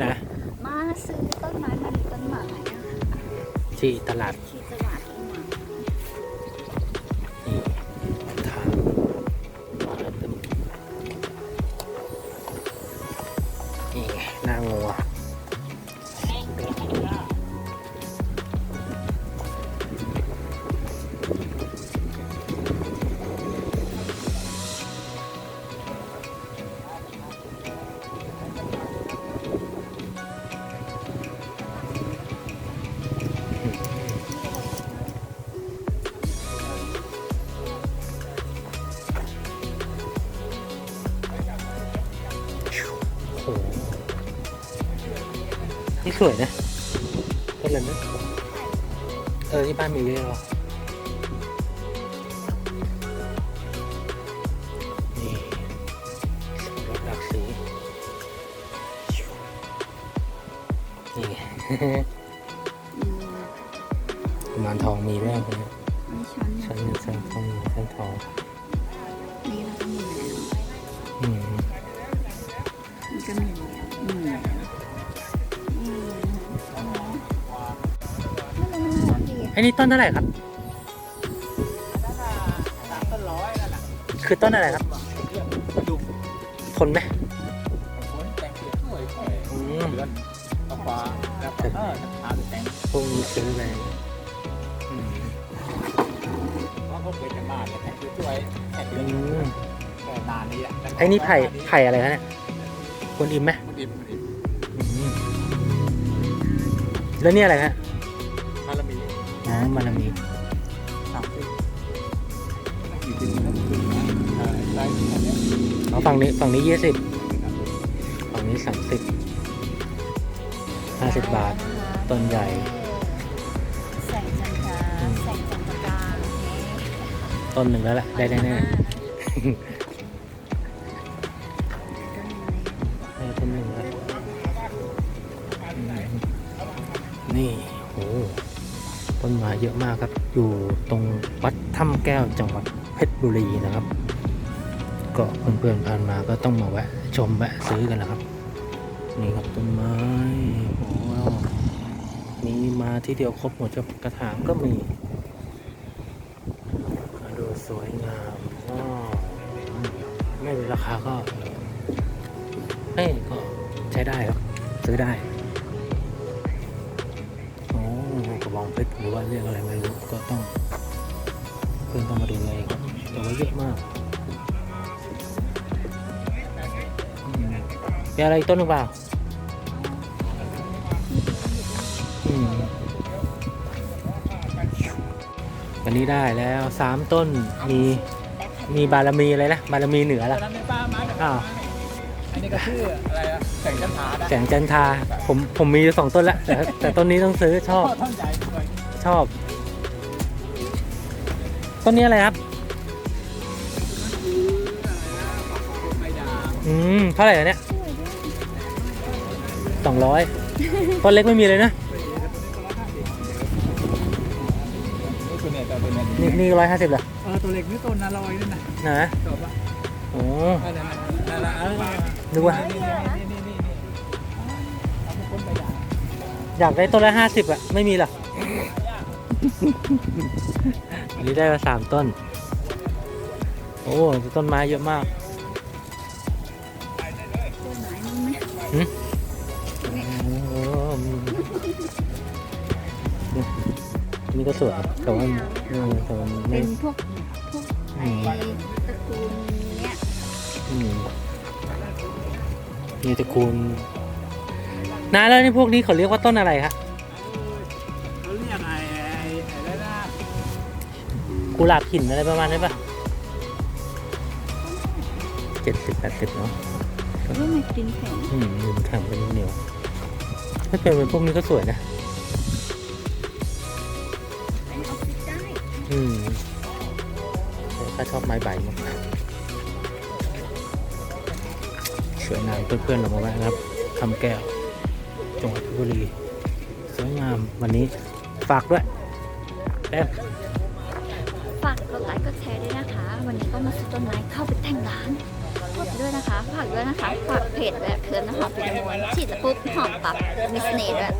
ไหนมาซื้อต้นไม้มาดูต้นไม้นะคะที่ตลาดที่ตลาด นี่สวยนะต้นอะไรนะเออที่บ้านมีเยอะหรอนี่รถหลากสีนี่ไงอืมกุมารทองมีไหมครับไม่ชั้นชั้นหนึ่งชั้นสองชั้นทองนี่เราก็มีแล้วอืมนี่ก็มีแล้วอืม มันน่ารักดีอะไอ้นี่ต้นเท่าไหร่ครับ ต้นร้อยนั่นแหละคือต้นอะไรครับดุมทนไหมโอ้ยแต่งสวยสวยอืมเดือนฟ้าแล้วก็เออหาแต่งพวกนี้ซื้อไปอืมเพราะเขาเคยจะมาเนี่ยแต่งสวยแต่งเดือือนมแต่นานนี้แหละไอ้นี่ไผ่ไผ่อะไรคะเนี่ยคนอิมไหมมันดิบมันดิบอืมแล้วนี่อะไรฮะคารา มีอ๋อมาลามีสามสิบอยู่ที่นี่นะเออไซส์อันเนี้ยเอาฝั่งนี้ฝั่งนี้ยี่สิบฝั่งนี้สามสิบห้าสิบบาทต้นใหญ่แสงจันทราแสงจันทราต้นหนึ่งแล้วแหละได้แน่ๆ เยอะมากครับ อยู่ตรงวัดถ้ำแก้วจังหวัดเพชรบุรีนะครับ ก็เพื่อนๆผ่านมาก็ต้องมาแวะชมแวะซื้อกันนะครับ นี่ครับต้นไม้โอ้โหนี่มาที่เดียวครบหมดจะกระถางก็มีมาดูสวยงามว้าวไม่รู้ราคาก็เอ้ก็ใช้ได้ครับ ซื้อได้ กระบองเพชรหรือว่าเรียกอะไรไม่รู้ก็ต้องเพื่อนต้องมาดูเองครับแต่ว่าเยอะมากอืมมีอะไรอีกต้นหรือเปล่าอืมวันนี้ได้แล้วสามต้นมีมีบารมีอะไรนะบารมีเหนือตอล่ะนนั้นในป้ามาเนี่ยอ้าว อันนี้ก็ชื่ออะไรอะแสงจันทราได้แสงจันทราผมผมมีอยู่สองต้นแล้วแต่แต่ต้นนี้ต้องซื้อชอบท่อนใหญ่สวยชอบ ต้นนี้อะไรครับ ไม่ด่างอืมเท่าไหร่อะเนี่ยสองร้อยต้นเล็กไม่มีเลยนะ นี่คือเนี่ยแต่เป็นอันนี่นี้นี่ร้อยห้าสิบเหรอเออตัวเล็กนี่ตัวนาลอยนี่นะนะ จบละ โอ้เออนั่นน่ะนั่นน่ะเออนึกว่านี่นี่นี่นี่นี่นี่เอามาคนไปด่างอยากได้ต้นละห้าสิบอะไม่มีหรออันนี้ได้มาสามต้น โอ้ต้นไม้เยอะมากต้นไม้มันไม่โอ้นี่ก็สวยแต่ว่าเออแต่ว่าไม่เป็นพวกพวกอืไอ้มตระกูลเนี้ยอืมนี่ตระกูลนาแล้วนี่พวกนี้เขาเรียกว่าต้นอะไรคะเขาเรียกไอ้ไอ้ไอ้อะไรนะกุหลาบหินอะไรประมาณนี้ปะเจ็ดสิบแปดสิบเนาะว่ามันกินแข็งอืมมันแข็งเป็นเหนียวถ้าเป็นเป็นพวกนี้ก็สวยนะเป็นออกซิได้อืมแต่ข้าชอบไม้ใบมาก วยงามเพื่อนๆเรามาแวะนะครับคำแก้ว จังหวัดเพชรบุรี สวยงามวันนี้ฝากด้วยแป๊บฝากกดไลค์กดแชร์ด้วยนะคะ วันนี้ก็มาซื้อต้นไม้เข้าไปแต่งร้านดด้วยนะคะฝากด้วยนะคะฝากเพจแบบเพื่อนนะคะเป็นมวลฉีดแล้วปุ๊บหอมปับมีเสน่ห์ด้วย